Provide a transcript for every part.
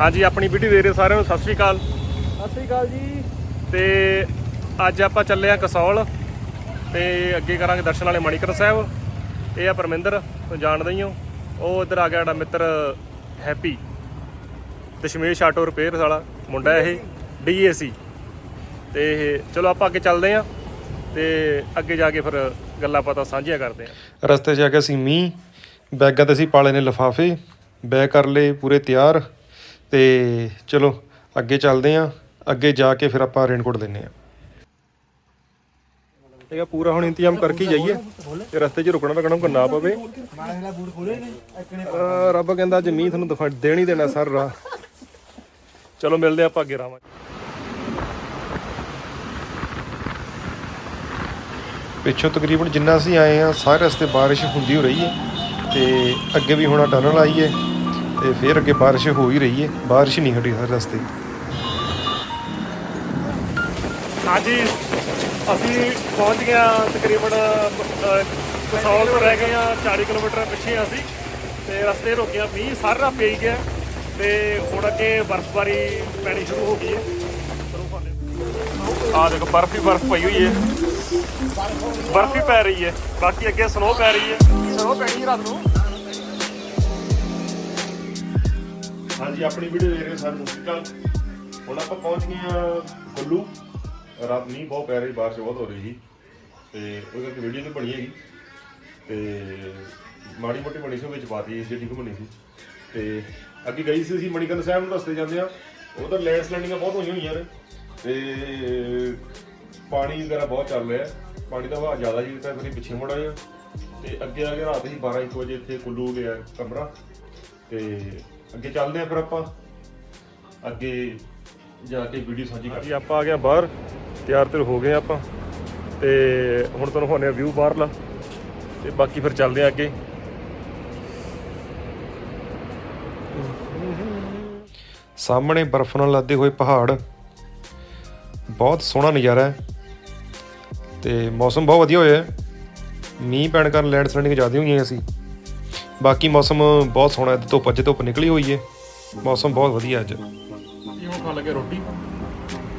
ਹਾਂਜੀ ਆਪਣੀ ਵੀਡੀਓ ਦੇ ਰਹੇ ਸਾਰਿਆਂ ਨੂੰ ਸਤਿ ਸ੍ਰੀ ਅਕਾਲ। ਸਤਿ ਸ੍ਰੀ ਅਕਾਲ ਜੀ। ਤੇ ਅੱਜ ਆਪਾਂ ਚੱਲੇ ਆ ਕਸੌਲ ਤੇ ਅੱਗੇ ਕਰਾਂਗੇ ਦਰਸ਼ਨ ਵਾਲੇ ਮਣੀਕਰ ਸਾਹਿਬ। ਇਹ ਆ ਪਰਮਿੰਦਰ ਤੁਸੀਂ ਜਾਣਦੇ ਹੀ ਹੋ। ਉਹ ਇੱਧਰ ਆ ਗਿਆ ਸਾਡਾ ਮਿੱਤਰ ਹੈਪੀ ਦਸ਼ਮੇਸ਼ ਆਟੋ ਰਿਪੇਅਰ ਵਾਲਾ ਮੁੰਡਾ ਇਹ ਡੀਏਸੀ ਤੇ ਇਹ ਚਲੋ ਆਪਾਂ ਅੱਗੇ ਚੱਲਦੇ ਆ ਤੇ ਅੱਗੇ ਜਾ ਕੇ ਫਿਰ ਗੱਲਾਂ ਪਤਾ ਸਾਂਝੀਆਂ ਕਰਦੇ ਆ ਰਸਤੇ 'ਚ ਆ ਗਿਆ ਸੀ ਮੀਂਹ ਬੈਗਾਂ ਤੇ ਅਸੀਂ ਪਾਲੇ ਨੇ ਲਫਾਫੇ ਬੈਗ ਕਰ ਲਏ ਪੂਰੇ ਤਿਆਰ। ਤੇ ਚਲੋ ਅੱਗੇ ਚੱਲਦੇ ਆਂ ਅੱਗੇ ਜਾ ਕੇ ਫਿਰ ਆਪਾਂ ਰੇਨਕੋਟ ਲੈਨੇ ਆ ਠੀਕ ਆ ਪੂਰਾ ਹੁਣ ਇੰਤਜ਼ਾਮ ਕਰਕੇ ਹੀ ਜਾਈਏ। ਤੇ ਰਸਤੇ 'ਚ ਰੁਕਣਾ ਰੁਕਣਾ ਕੋ ਨਾ ਪਵੇ। ਅਹ ਰੱਬ ਕਹਿੰਦਾ ਅੱਜ ਮੀਂਹ ਤੁਹਾਨੂੰ ਦਿਖਾ ਦੇਣ ਹੀ ਦੇਣਾ ਸਰ ਰਾਹ। ਚਲੋ ਮਿਲਦੇ ਆਪਾਂ ਅੱਗੇ ਰਾਵਾਂ ਪਿੱਛੋਂ ਤਕਰੀਬਨ ਜਿੰਨਾ ਅਸੀਂ ਆਏ ਆ ਸਾਰੇ ਰਸਤੇ ਬਾਰਿਸ਼ ਹੁੰਦੀ ਹੋ ਰਹੀ ਹੈ। ਤੇ ਅੱਗੇ ਵੀ ਹੁਣ ਟਨਲ ਆਈ ਹੈ। ਤੇ ਫਿਰ ਅੱਗੇ ਬਾਰਿਸ਼ ਹੋ ਹੀ ਰਹੀ ਹੈ। ਬਾਰਿਸ਼ ਨਹੀਂ ਹਟੀ ਹਰ ਰਸਤੇ। ਹਾਂਜੀ ਅਸੀਂ ਪਹੁੰਚ ਗਏ ਹਾਂ ਤਕਰੀਬਨ ਕਸੌਲ ਤੋਂ ਰਹਿ ਗਏ ਆ 40 ਕਿਲੋਮੀਟਰ ਪਿੱਛੇ ਅਸੀਂ। ਤੇ ਰਸਤੇ ਰੁਕਿਆ ਮੀਂਹ ਸਾਰਾ ਪਈ ਗਿਆ। ਤੇ ਹੁਣ ਅੱਗੇ ਬਰਫ਼ਬਾਰੀ ਪੈਣੀ ਸ਼ੁਰੂ ਹੋ ਗਈ ਹੈ। ਆ ਦੇਖੋ ਬਰਫ਼ ਹੀ ਬਰਫ਼ ਪਈ ਹੋਈ ਹੈ। ਬਰਫ਼ ਹੀ ਪੈ ਰਹੀ ਹੈ। ਬਾਕੀ ਅੱਗੇ ਸਨੋ ਪੈ ਰਹੀ ਹੈ। ਸਨੋ ਪੈਣੀ ਹੈ ਰਾਤ ਨੂੰ। ਹਾਂਜੀ, ਆਪਣੀ ਵੀਡੀਓ ਦੇਖ ਰਹੇ ਸਾਨੂੰ ਸਤਿ ਸ਼੍ਰੀ ਅਕਾਲ ਹੁਣ ਆਪਾਂ ਪਹੁੰਚ ਗਏ ਆ ਕੁੱਲੂ ਰਾਤ ਮੀਂਹ ਬਹੁਤ ਪੈ ਰਹੀ ਬਾਰਿਸ਼ ਬਹੁਤ ਹੋ ਰਹੀ ਸੀ। ਤੇ ਉਹ ਕਰਕੇ ਵੀਡੀਓ ਨਹੀਂ ਬਣੀ ਹੈਗੀ। ਤੇ ਮਾੜੀ ਮੋਟੀ ਬਣੀ ਸੀ ਵਿੱਚ ਪਾਤੀ ਇਸ ਜਿਹੜੀ ਕੁ ਬਣੀ ਸੀ। ਤੇ ਅੱਗੇ ਗਈ ਸੀ ਅਸੀਂ ਮਣੀਕਰਨ ਸਾਹਿਬ ਨੂੰ ਰਸਤੇ ਜਾਂਦੇ ਆ ਉਧਰ ਲੈਂਡ ਸਲਾਈਡਿੰਗਾਂ ਬਹੁਤ ਹੋਈਆਂ ਹੋਈਆਂ ਨੇ। ਤੇ ਪਾਣੀ ਵਗੈਰਾ ਬਹੁਤ ਚੱਲ ਰਿਹਾ ਪਾਣੀ ਦਾ ਵਹਾਅ ਜ਼ਿਆਦਾ ਜੀ, ਤਾਂ ਫਿਰ ਪਿੱਛੇ ਮੁੜ ਆਏ ਆ ਤੇ ਅੱਗੇ ਆ ਕੇ ਰਾਤ ਹੀ 12 1 ਵਜੇ ਇੱਥੇ ਕੁੱਲੂ ਗਿਆ ਕਮਰਾ। ਤੇ ਅੱਗੇ ਚੱਲਦੇ ਆ ਫਿਰ ਆਪਾਂ। ਅੱਗੇ ਜਾ ਕੇ ਵੀਡੀਓ ਸਾਂਝੀ ਕਰਾਂਗੇ ਆਪਾਂ ਆ ਗਏ ਆ ਬਾਹਰ ਤਿਆਰ ਤੇ ਹੋ ਗਏ ਆਪਾਂ। ਤੇ ਹੁਣ ਤੁਹਾਨੂੰ ਹੋਣੇ ਵਿਊ ਬਾਹਰਲਾ। ਤੇ ਬਾਕੀ ਫਿਰ ਚੱਲਦੇ ਆ ਅੱਗੇ। ਸਾਹਮਣੇ ਬਰਫ਼ ਨਾਲ ਲੱਦੇ ਹੋਏ ਪਹਾੜ। ਬਹੁਤ ਸੋਹਣਾ ਨਜ਼ਾਰਾ ਹੈ। ਤੇ ਮੌਸਮ ਬਹੁਤ ਵਧੀਆ ਹੋਇਆ ਹੈ। ਮੀਂਹ ਪੈਣ ਕਾਰਨ ਲੈਂਡ ਸਲਾਈਡਿੰਗ ਜ਼ਿਆਦਾ ਹੋਈਆਂ ਸੀ। ਬਾਕੀ ਮੌਸਮ ਬਹੁਤ ਸੋਹਣਾ ਹੈ ਧੁੱਪ ਅੱਜ ਧੁੱਪ ਨਿਕਲੀ ਹੋਈ ਹੈ ਮੌਸਮ ਬਹੁਤ ਵਧੀਆ ਅੱਜ। ਜੀ ਹੁਣ ਖਾਣ ਲੱਗੇ ਰੋਟੀ।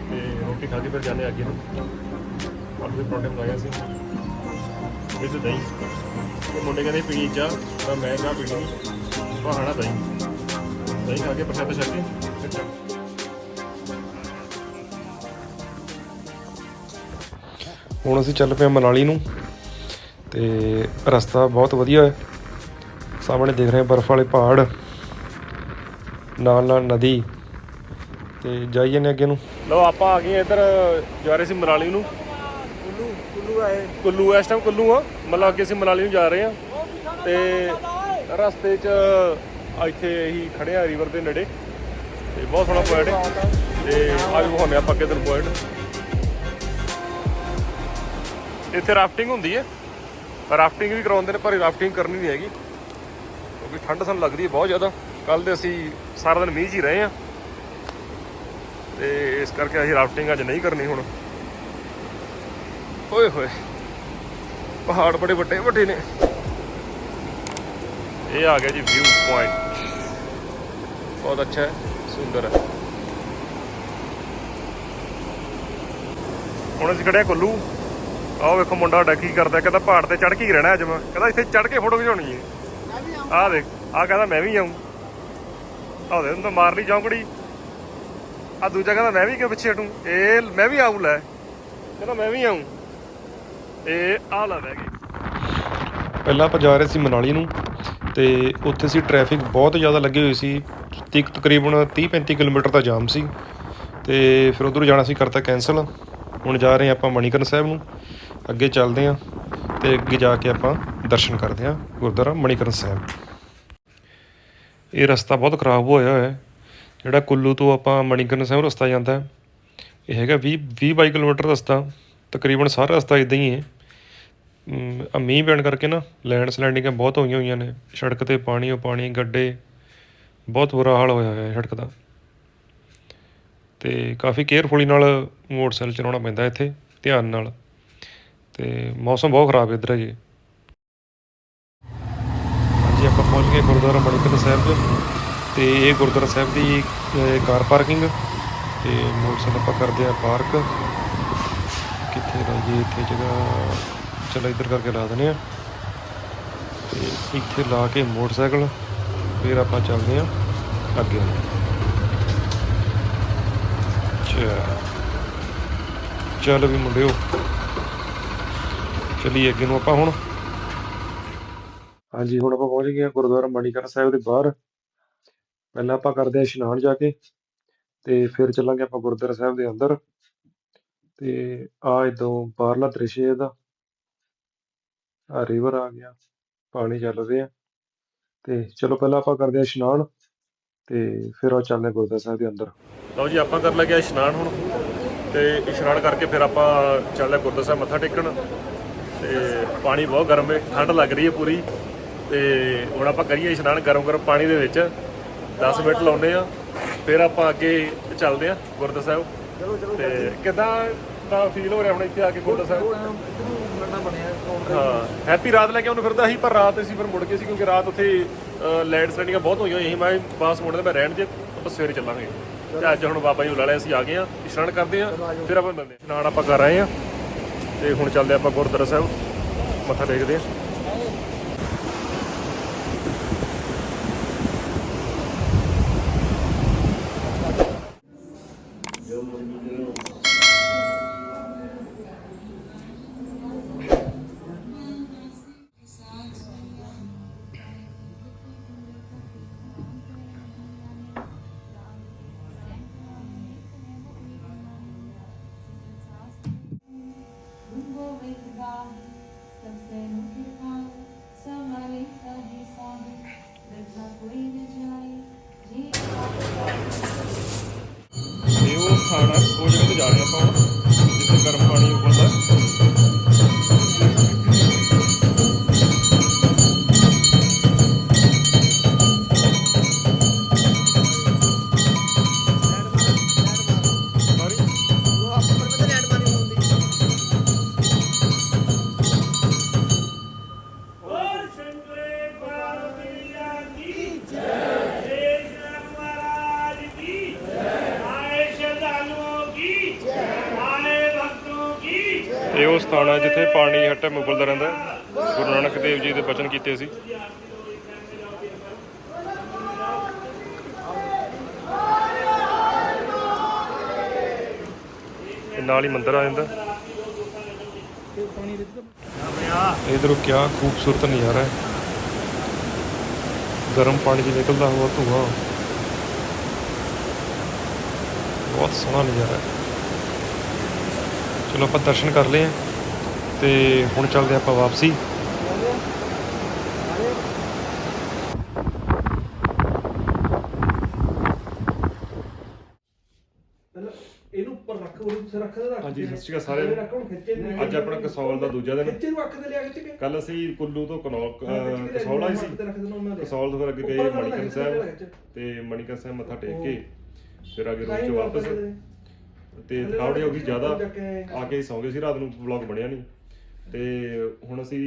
ਤੇ ਰੋਟੀ ਖਾ ਕੇ ਫਿਰ ਜਾਂਦੇ ਅੱਗੇ ਨੂੰ। ਆਲੂ ਦੇ ਪਰੌਂਠੇ ਬਣਾਏ ਸੀ ਵਿੱਚ ਦਹੀਂ। ਉਹ ਮੁੰਡੇ ਕਹਿੰਦੇ ਪੀਣੀ ਚਾਹ ਤਾਂ ਮੈਂ ਚਾਹ ਪੀਣੀ ਬਹਾਨਾ ਦਹੀਂ। ਦਹੀਂ ਖਾ ਕੇ ਪ੍ਰਸ਼ਾਦ ਛਕ ਕੇ। ਹੁਣ ਅਸੀਂ ਚੱਲ ਪਏ ਮਨਾਲੀ ਨੂੰ। ਤੇ ਰਸਤਾ ਬਹੁਤ ਵਧੀਆ ਹੈ। ਸਾਹਮਣੇ ਦੇਖ ਰਹੇ ਬਰਫ਼ ਵਾਲੇ ਪਹਾੜ ਨਾਲ ਨਾਲ ਨਦੀ ਤੇ ਜਾਈ ਜਾਂਦੇ ਅੱਗੇ ਨੂੰ। ਲਓ, ਆਪਾਂ ਆ ਗਏ ਇੱਧਰ, ਜਾ ਰਹੇ ਸੀ ਮਨਾਲੀ ਨੂੰ। ਕੁੱਲੂ ਕੁੱਲੂ ਆਏ ਕੁੱਲੂ ਇਸ ਟਾਈਮ ਕੁੱਲੂ ਆ। ਮਤਲਬ ਅੱਗੇ ਅਸੀਂ ਮਨਾਲੀ ਨੂੰ ਜਾ ਰਹੇ ਆ ਤੇ ਰਸਤੇ 'ਚ ਇੱਥੇ ਹੀ ਖੜੇ ਆ ਰਿਵਰ ਦੇ ਨੇੜੇ। ਤੇ ਬਹੁਤ ਸੋਹਣਾ ਪੁਆਇੰਟ ਹੈ। ਤੇ ਆ ਵਿਖਾਉਂਦੇ ਆਪਾਂ ਅੱਗੇ ਪੁਆਇੰਟ ਇੱਥੇ ਰਾਫਟਿੰਗ ਹੁੰਦੀ ਹੈ। ਰਾਫਟਿੰਗ ਵੀ ਕਰਾਉਂਦੇ ਨੇ, ਪਰ ਰਾਫਟਿੰਗ ਕਰਨੀ ਨਹੀਂ ਹੈਗੀ। ਕਿਉਂਕਿ ਠੰਡ ਸਾਨੂੰ ਲੱਗਦੀ ਹੈ ਬਹੁਤ ਜ਼ਿਆਦਾ। ਕੱਲ ਦੇ ਅਸੀਂ ਸਾਰਾ ਦਿਨ ਮੀਂਹ 'ਚ ਹੀ ਰਹੇ ਆ ਤੇ ਇਸ ਕਰਕੇ ਅਸੀਂ ਰਾਫਟਿੰਗ ਅੱਜ ਨਹੀਂ ਕਰਨੀ ਹੁਣ। ਓਏ ਹੋਏ, ਪਹਾੜ ਬੜੇ ਵੱਡੇ ਵੱਡੇ ਨੇ। ਇਹ ਆ ਗਿਆ ਜੀ ਵਿਊ ਪੁਆਇੰਟ ਬਹੁਤ ਅੱਛਾ ਹੈ, ਸੁੰਦਰ ਹੈ। ਹੁਣ ਅਸੀਂ ਖੜਿਆ ਕੁੱਲੂ। ਆਹ ਵੇਖੋ ਮੁੰਡਾ ਡਾ ਕੀ ਕਰਦਾ ਕਹਿੰਦਾ ਪਹਾੜ ਤੇ ਚੜ ਕੇ ਹੀ ਰਹਿਣਾ ਅੱਜ ਮੈਂ। ਕਹਿੰਦਾ ਇੱਥੇ ਚੜ ਕੇ ਫੋਟੋ ਖਿਚਾਉਣੀ ਹੈ। ਆਹ ਦੇਖ, ਆਹ ਕਹਿੰਦਾ ਮੈਂ ਵੀ ਆਉਂ ਆਹ ਦੇ ਤਾਂ ਮਾਰ ਲਈ ਚੌਂਕੜੀ। ਆ ਦੂਜਾ ਕਹਿੰਦਾ ਮੈਂ ਵੀ ਕਿਉਂ ਪਿੱਛੇ ਹਟੂੰ? ਇਹ ਮੈਂ ਵੀ ਆਉਂ ਲੈ। ਕਹਿੰਦਾ ਮੈਂ ਵੀ ਆਉਂ ਇਹ ਆ ਲਾ ਬਹਿ ਗਏ ਪਹਿਲਾਂ ਆਪਾਂ ਜਾ ਰਹੇ ਸੀ ਮਨਾਲੀ ਨੂੰ ਤੇ ਉੱਥੇ ਸੀ ਟ੍ਰੈਫਿਕ ਬਹੁਤ ਜ਼ਿਆਦਾ ਲੱਗੀ ਹੋਈ ਸੀ। ਤੀਕ ਤਕਰੀਬਨ 30 35 ਕਿਲੋਮੀਟਰ ਦਾ ਜਾਮ ਸੀ। ਤੇ ਫਿਰ ਉਧਰ ਜਾਣਾ ਸੀ ਕਰਤਾ ਕੈਨਸਲ ਹੁਣ ਜਾ ਰਹੇ ਆਪਾਂ ਮਣੀਕਰਨ ਸਾਹਿਬ ਨੂੰ। ਅੱਗੇ ਚੱਲਦੇ ਹਾਂ ਤੇ ਅੱਗੇ ਜਾ ਕੇ ਆਪਾਂ ਦਰਸ਼ਨ ਕਰਦੇ ਹਾਂ ਗੁਰਦੁਆਰਾ ਮਣੀਕਰਨ ਸਾਹਿਬ। ਇਹ ਰਸਤਾ ਬਹੁਤ ਖਰਾਬ ਹੋਇਆ ਹੋਇਆ ਹੈ। ਜਿਹੜਾ ਕੁੱਲੂ ਤੋਂ ਆਪਾਂ ਮਣੀਕਰਨ ਸਾਹਿਬ ਰਸਤਾ ਜਾਂਦਾ ਹੈ। ਇਹ ਹੈਗਾ 20 20 22 ਕਿਲੋਮੀਟਰ ਰਸਤਾ। ਤਕਰੀਬਨ ਸਾਰਾ ਰਸਤਾ ਇਦਾਂ ਹੀ ਹੈ। ਅਮ, ਮੀਂਹ ਪੈਣ ਕਰਕੇ ਨਾ ਲੈਂਡ ਸਲਾਈਡਿੰਗਾਂ ਬਹੁਤ ਹੋਈਆਂ ਹੋਈਆਂ ਨੇ। ਸੜਕ ਤੇ ਪਾਣੀ ਓ ਪਾਣੀ ਗੱਡੇ। ਬਹੁਤ ਬੁਰਾ ਹਾਲ ਹੋਇਆ ਹੋਇਆ ਹੈ ਸੜਕ ਦਾ। ਤੇ ਕਾਫੀ ਕੇਅਰਫੁਲੀ ਨਾਲ ਮੋਟਰਸਾਈਕਲ ਚਲਾਉਣਾ ਪੈਂਦਾ ਇੱਥੇ ਧਿਆਨ ਨਾਲ। ਤੇ ਮੌਸਮ ਬਹੁਤ ਖਰਾਬ ਹੈ ਇੱਧਰ ਜੀ ਹਾਂਜੀ ਆਪਾਂ ਪਹੁੰਚ ਗਏ ਗੁਰਦੁਆਰਾ ਮਣੀਕਰਨ ਸਾਹਿਬ 'ਚ ਤੇ ਇਹ ਗੁਰਦੁਆਰਾ ਸਾਹਿਬ ਦੀ ਕਾਰ ਪਾਰਕਿੰਗ। ਤੇ ਮੋਟਰਸਾਈਕਲ ਆਪਾਂ ਕਰਦੇ ਆ ਪਾਰਕ। ਕਿੱਥੇ ਲਾਈਏ, ਇੱਥੇ ਜਗ੍ਹਾ। ਚਲੋ ਇੱਧਰ ਕਰਕੇ ਲਾ ਦਿੰਦੇ ਆ ਤੇ ਇੱਥੇ ਲਾ ਕੇ ਮੋਟਰਸਾਈਕਲ, ਫਿਰ ਆਪਾਂ ਚੱਲਦੇ ਆ ਅੱਗੇ। ਚਾ ਚੱਲ ਵੀ ਮੁੰਡਿਓ। ਚਲੀਏ ਅੱਗੇ ਨੂੰ ਆਪਾਂ ਹੁਣ। ਹਾਂਜੀ, ਹੁਣ ਆਪਾਂ ਪਹੁੰਚ ਗਏ ਹਾਂ ਗੁਰਦੁਆਰਾ ਮਣੀਕਰਨ ਸਾਹਿਬ ਦੇ ਬਾਹਰ। ਪਹਿਲਾਂ ਆਪਾਂ ਕਰਦੇ ਹਾਂ ਇਸ਼ਨਾਨ ਜਾ ਕੇ ਤੇ ਫਿਰ ਚੱਲਾਂਗੇ ਆਪਾਂ ਗੁਰਦੁਆਰਾ ਸਾਹਿਬ ਦੇ ਅੰਦਰ। ਤੇ ਆ ਇਦੋਂ ਬਾਹਰਲਾ ਦ੍ਰਿਸ਼ ਹੈ ਇਹਦਾ। ਆ ਰਿਵਰ ਆ ਗਿਆ, ਪਾਣੀ ਚੱਲ ਰਿਹਾ। ਤੇ ਚਲੋ ਪਹਿਲਾਂ ਆਪਾਂ ਕਰਦੇ ਹਾਂ ਇਸ਼ਨਾਨ ਤੇ ਫਿਰ ਉਹ ਚੱਲਦੇ ਹਾਂ ਗੁਰਦੁਆਰਾ ਸਾਹਿਬ ਦੇ ਅੰਦਰ। ਲਓ ਜੀ, ਆਪਾਂ ਕਰ ਲੱਗਿਆ ਇਸ਼ਨਾਨ ਹੁਣ ਤੇ ਇਸ਼ਨਾਨ ਕਰਕੇ ਫਿਰ ਆਪਾਂ ਚੱਲਦੇ ਗੁਰਦੁਆਰਾ ਸਾਹਿਬ ਮੱਥਾ ਟੇਕਣ। ਤੇ ਪਾਣੀ ਬਹੁਤ ਗਰਮ ਹੈ, ਠੰਡ ਲੱਗ ਰਹੀ ਹੈ ਪੂਰੀ। ਤੇ ਹੁਣ ਆਪਾਂ ਕਰੀਏ ਇਸ਼ਨਾਨ ਗਰਮ ਗਰਮ ਪਾਣੀ ਦੇ ਵਿੱਚ। 10 ਮਿੰਟ ਲਾਉਨੇ ਆ ਫਿਰ ਆਪਾਂ ਅੱਗੇ ਚੱਲਦੇ ਆ ਗੁਰਦੁਆਰਾ ਸਾਹਿਬ। ਤੇ ਕਿਦਾਂ ਦਾ ਫੀਲ ਹੋ ਰਿਹਾ ਹੁਣ ਇੱਥੇ ਆ ਕੇ ਗੁਰਦੁਆਰਾ ਸਾਹਿਬ? ਹਾਂ। ਹੈਪੀ ਰਾਤ ਲੈ ਕੇ ਉਹਨੂੰ ਫਿਰਦਾ ਸੀ ਪਰ ਰਾਤ ਅਸੀਂ ਫਿਰ ਮੁੜ ਗਏ ਸੀ ਕਿਉਂਕਿ ਰਾਤ ਉੱਥੇ ਲੈਂਡ ਸਲਾਈਡਿੰਗਾਂ ਬਹੁਤ ਹੋਈਆਂ ਹੋਈਆਂ ਸੀ। ਮੈਂ ਬਾਸ ਮੁੜਦੇ ਮੈਂ ਰਹਿਣ ਦੇ ਆਪਾਂ ਸਵੇਰੇ ਚੱਲਾਂਗੇ। ਤੇ ਅੱਜ ਹੁਣ ਬਾਬਾ ਜੀ ਨੂੰ ਲਾ ਲਿਆ ਅਸੀਂ ਆ ਗਏ ਆ ਇਸ਼ਨਾਨ ਕਰਦੇ ਆ ਫਿਰ ਆਪਾਂ ਮਿਲਦੇ ਆ ਇਸ਼ਨਾਨ ਆਪਾਂ ਕਰ ਆਏ ਆ ਤੇ ਹੁਣ ਚੱਲਦੇ ਆਪਾਂ ਗੁਰਦੁਆਰਾ ਸਾਹਿਬ। ਮੱਥਾ ਟੇਕਦੇ ਆ ਸਥਾਨ ਆ ਜਿੱਥੇ ਪਾਣੀ ਹਟੇ ਉਬਲਦਾ ਰਹਿੰਦਾ। ਗੁਰੂ ਨਾਨਕ ਦੇਵ ਜੀ ਦੇ ਬਚਨ ਕੀਤੇ ਸੀ। ਨਾਲ ਹੀ ਮੰਦਿਰ ਆ ਜਾਂਦਾ। ਇਧਰੋਂ ਕਿਆ ਖੂਬਸੂਰਤ ਨਜ਼ਾਰਾ ਹੈ। ਗਰਮ ਪਾਣੀ ਦੀ ਨਿਕਲਦਾ ਹੋਇਆ ਧੂਆਂ। ਬਹੁਤ ਸੋਹਣਾ ਨਜ਼ਾਰਾ ਹੈ। ਚਲੋ ਆਪਾਂ ਦਰਸ਼ਨ ਕਰ ਲਏ ਆ। ਤੇ ਹੁਣ ਚੱਲਦੇ ਆਪਾਂ ਵਾਪਸੀ। ਪਹਿਲਾਂ ਇਹਨੂੰ ਉੱਪਰ ਰੱਖ ਉਹ ਉੱਤੇ ਰੱਖ ਦੇ ਰੱਖ ਹਾਂਜੀ। ਸਤਿ ਸ਼੍ਰੀ ਅਕਾਲ ਸਾਰਿਆਂ ਨੂੰ। ਅੱਜ ਆਪਣਾ ਕਸੌਲ ਦਾ ਦੂਜਾ ਦਿਨ। ਖਿੱਚੇ ਨੂੰ ਅੱਖ ਤੇ ਲਿਆ ਖਿੱਚ ਕੇ। ਕੱਲ ਅਸੀਂ ਕੁੱਲੂ ਤੋਂ ਕਨੌਲ ਹਾਂ, ਕਸੌਲ ਆਏ ਹੱਥ ਸੀ। ਕਸੌਲ ਤੋਂ ਫਿਰ ਅੱਗੇ ਗਏ ਮਣੀਕਰਨ ਸਾਹਿਬ। ਤੇ ਮਣੀਕਰਨ ਸਾਹਿਬ ਮੱਥਾ ਟੇਕ ਕੇ ਫਿਰ ਅੱਗੇ 'ਚ ਵਾਪਸ ਤੇ ਥਕਾਵਟ ਹੋ ਗਈ ਜ਼ਿਆਦਾ ਆ ਕੇ ਸੌਂ ਗਏ ਸੀ ਰਾਤ ਨੂੰ ਵਲੌਗ ਬਣਿਆ ਨਹੀਂ। ਤੇ ਹੁਣ ਅਸੀਂ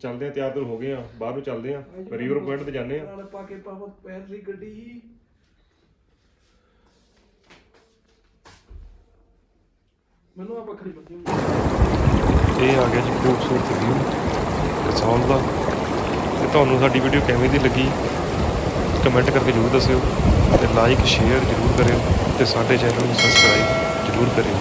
ਚੱਲਦੇ ਆ ਤਿਆਰ ਤੁਰ ਹੋ ਗਏ ਆ ਬਾਹਰ ਨੂੰ ਚੱਲਦੇ ਆ ਰਿਵਰ ਪੁਆਇੰਟ ਤੇ ਜਾਂਦੇ ਆ ਨਾਲ ਪਾ ਕੇ ਪਾਪਾ ਪੈਰ ਦੀ ਗੱਡੀ। ਮੈਨੂੰ ਆ ਬੱਕਰੀ ਬੱਕੀ ਇਹ ਆ ਗਿਆ ਜੀ ਖੂਬਸੂਰਤ ਵਿਊ ਕਸੌਲ ਦਾ। ਤੇ ਤੁਹਾਨੂੰ ਸਾਡੀ ਵੀਡੀਓ ਕਿਵੇਂ ਦੀ ਲੱਗੀ ਕਮੈਂਟ ਕਰਕੇ ਜ਼ਰੂਰ ਦੱਸਿਓ ਤੇ ਲਾਈਕ ਸ਼ੇਅਰ ਜ਼ਰੂਰ ਕਰਿਓ ਤੇ ਸਾਡੇ ਚੈਨਲ ਨੂੰ ਸਬਸਕ੍ਰਾਈਬ ਜ਼ਰੂਰ ਕਰਿਓ।